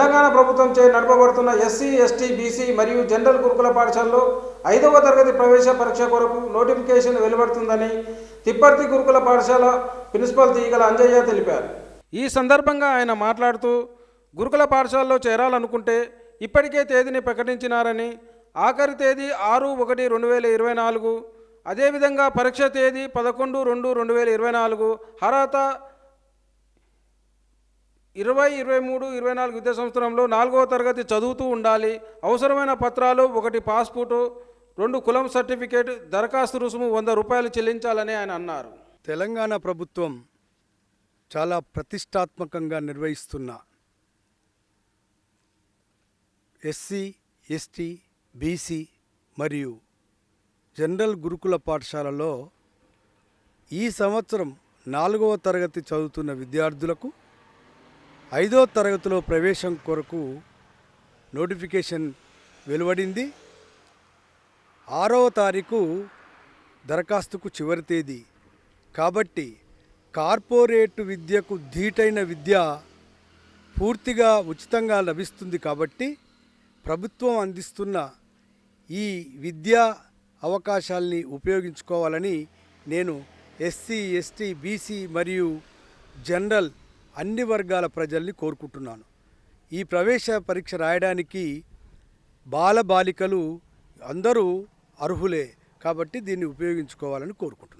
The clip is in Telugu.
తెలంగాణ ప్రభుత్వంచే నడపబడుతున్న ఎస్సీ ఎస్టీ బీసీ మరియు జనరల్ గురుకుల పాఠశాలలో ఐదవ తరగతి ప్రవేశ పరీక్ష కొరకు నోటిఫికేషన్ వెలువడుతుందని తిప్పర్తి గురుకుల పాఠశాల ప్రిన్సిపల్ తీగల అంజయ్య తెలిపారు. ఈ సందర్భంగా ఆయన మాట్లాడుతూ గురుకుల పాఠశాలలో చేరాలనుకుంటే ఇప్పటికే తేదీని ప్రకటించినారని ఆఖరి తేదీ ఆరు ఒకటి రెండు వేల ఇరవై నాలుగు అదేవిధంగా పరీక్ష తేదీ పదకొండు రెండు రెండు వేల ఇరవై నాలుగు అర్హత ఇరవై ఇరవై మూడు ఇరవై నాలుగు విద్యా సంవత్సరంలో నాలుగవ తరగతి చదువుతూ ఉండాలి. అవసరమైన పత్రాలు ఒకటి పాస్పోర్టు రెండు కులం సర్టిఫికేట్ దరఖాస్తు రుసుము వంద రూపాయలు చెల్లించాలని ఆయన అన్నారు. తెలంగాణ ప్రభుత్వం చాలా ప్రతిష్టాత్మకంగా నిర్వహిస్తున్న ఎస్సీ ఎస్టీ బీసీ మరియు జనరల్ గురుకుల పాఠశాలలో ఈ సంవత్సరం నాలుగవ తరగతి చదువుతున్న విద్యార్థులకు ఐదో తరగతిలో ప్రవేశం కొరకు నోటిఫికేషన్ వెలువడింది. ఆరవ తారీఖు దరఖాస్తుకు చివరి తేదీ. కాబట్టి కార్పొరేట్ విద్యకు ధీటైన విద్య పూర్తిగా ఉచితంగా లభిస్తుంది కాబట్టి ప్రభుత్వం అందిస్తున్న ఈ విద్యా అవకాశాల్ని ఉపయోగించుకోవాలని నేను ఎస్సీ ఎస్టీ బీసీ మరియు జనరల్ అన్ని వర్గాల ప్రజల్ని కోరుకుంటున్నాను. ఈ ప్రవేశ పరీక్ష రాయడానికి బాలబాలికలు అందరూ అర్హులే కాబట్టి దీన్ని ఉపయోగించుకోవాలని కోరుకుంటున్నాను.